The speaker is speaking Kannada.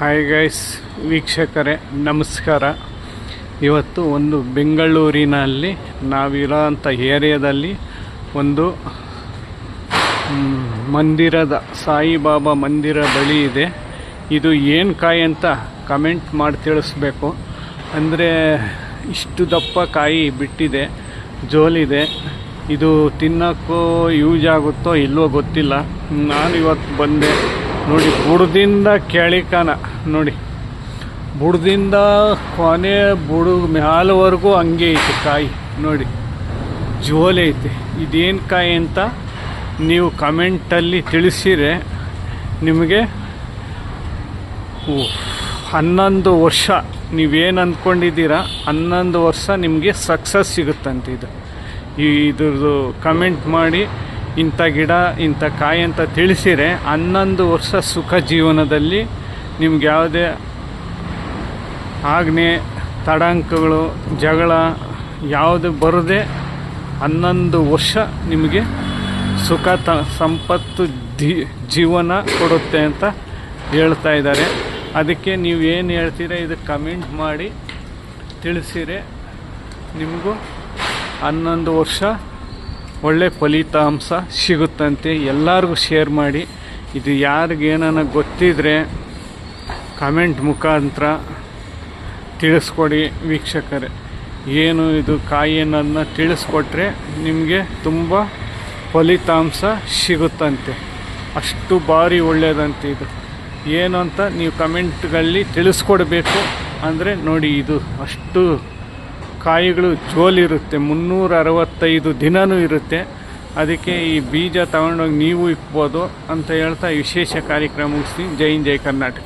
ಹಾಯ್ ಗೈಸ್ ವೀಕ್ಷಕರೇ, ನಮಸ್ಕಾರ. ಇವತ್ತು ಒಂದು ಬೆಂಗಳೂರಿನಲ್ಲಿ ನಾವಿರೋಂಥ ಏರಿಯಾದಲ್ಲಿ ಒಂದು ಮಂದಿರದ, ಸಾಯಿಬಾಬಾ ಮಂದಿರ ಬಳಿ ಇದೆ. ಇದು ಏನು ಕಾಯಿ ಅಂತ ಕಮೆಂಟ್ ಮಾಡಿ ತಿಳಿಸ್ಬೇಕು. ಅಂದರೆ, ಇಷ್ಟು ದಪ್ಪ ಕಾಯಿ ಬಿಟ್ಟಿದೆ ಜೋಲಿದೆ ಇದು. ತಿನ್ನೋಕ್ಕೂ ಯೂಸ್ ಆಗುತ್ತೋ ಇಲ್ವೋ ಗೊತ್ತಿಲ್ಲ. ನಾನು ಇವತ್ತು ಬಂದೆ. ನೋಡಿ, ಬುಡದಿಂದ ಕೆಳಿಕನ ನೋಡಿ. ಬುಡದಿಂದ ಕೊನೆ ಬುಡ ಮ್ಯಾಲವರೆಗೂ ಹಂಗೆ ಐತೆ ಕಾಯಿ, ನೋಡಿ. ಜೋಲೆ ಐತೆ. ಇದೇನು ಕಾಯಿ ಅಂತ ನೀವು ಕಮೆಂಟಲ್ಲಿ ತಿಳಿಸಿರೆ ನಿಮಗೆ ಹನ್ನೊಂದು ವರ್ಷ ನೀವೇನು ಅಂದ್ಕೊಂಡಿದ್ದೀರಾ, ಹನ್ನೊಂದು ವರ್ಷ ನಿಮಗೆ ಸಕ್ಸಸ್ ಸಿಗುತ್ತಂತೆ ಇದು. ಇದ್ರದ್ದು ಕಮೆಂಟ್ ಮಾಡಿ ಇಂಥ ಗಿಡ, ಇಂಥ ಕಾಯಿ ಅಂತ ತಿಳಿಸಿರೆ ಹನ್ನೊಂದು ವರ್ಷ ಸುಖ ಜೀವನದಲ್ಲಿ ನಿಮ್ಗೆ ಯಾವುದೇ ಆಗ್ನೆ, ತಡಾಂಕಗಳು, ಜಗಳ ಯಾವುದು ಬರದೆ ಹನ್ನೊಂದು ವರ್ಷ ನಿಮಗೆ ಸುಖ ತ, ಸಂಪತ್ತು ಜೀವನ ಕೊಡುತ್ತೆ ಅಂತ ಹೇಳ್ತಾ ಇದ್ದಾರೆ. ಅದಕ್ಕೆ ನೀವು ಏನು ಹೇಳ್ತೀರ ಇದು ಕಮೆಂಟ್ ಮಾಡಿ ತಿಳಿಸಿರೆ ನಿಮಗೂ ಹನ್ನೊಂದು ವರ್ಷ ಒಳ್ಳೆ ಫಲಿತಾಂಶ ಸಿಗುತ್ತಂತೆ ಎಲ್ಲರಿಗೂ ಶೇರ್ ಮಾಡಿ. ಇದು ಯಾರಿಗೇನ ಗೊತ್ತಿದ್ರೆ ಕಮೆಂಟ್ ಮುಖಾಂತರ ತಿಳಿಸ್ಕೊಡಿ ವೀಕ್ಷಕರೇ. ಏನು ಇದು ಕಾಯಿ ಅನ್ನೋದನ್ನ ತಿಳಿಸ್ಕೊಟ್ರೆ ನಿಮಗೆ ತುಂಬ ಫಲಿತಾಂಶ ಸಿಗುತ್ತಂತೆ. ಅಷ್ಟು ಭಾರಿ ಒಳ್ಳೆಯದಂತೆ ಇದು. ಏನು ಅಂತ ನೀವು ಕಮೆಂಟ್ಗಳಲ್ಲಿ ತಿಳಿಸ್ಕೊಡ್ಬೇಕು ಅಂದರೆ ನೋಡಿ ಇದು. ಅಷ್ಟು ಕಾಯಿಗಳು ಜೋಲಿರುತ್ತೆ ಮುನ್ನೂರ ಅರವತ್ತೈದು ದಿನವೂ ಇರುತ್ತೆ. ಅದಕ್ಕೆ ಈ ಬೀಜ ತಗೊಂಡೋಗಿ ನೀವು ಇಕ್ಬೋದು ಅಂತ ಹೇಳ್ತಾ ವಿಶೇಷ ಕಾರ್ಯಕ್ರಮ ಮುಗಿಸ್ತೀನಿ. ಜೈ ಜೈ ಕರ್ನಾಟಕ.